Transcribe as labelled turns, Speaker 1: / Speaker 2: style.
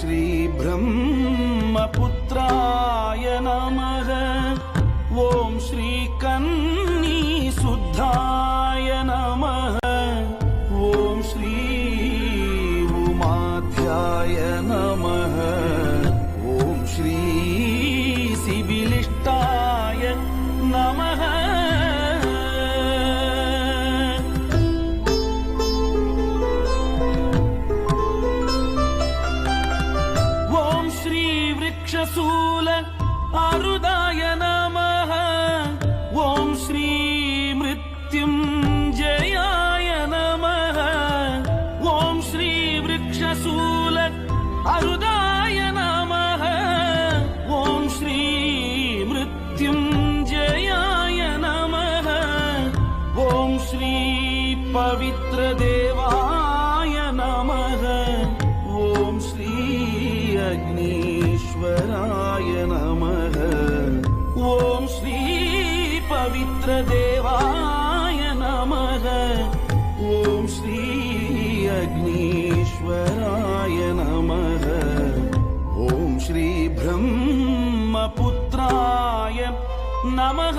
Speaker 1: श्रीब्रह्मपुत्राय नमः ॐ श्रीकन्नीशुद्धाय नमः ॐ श्री उमाध्याय नमः రసూల అరుదాయ నమ ఓం శ్రీ మృత్యుం జయాయ నమ ఓం శ్రీ వృక్షశూల అరుదాయ నమ ఓం శ్రీ మృత్యుం జయాయ నమ ఓం శ్రీ పవిత్ర దేవాయ నమ पवित्रदेवाय नमः। ॐ श्री अग्नीश्वराय नमः। ॐ श्री ब्रह्मपुत्राय नमः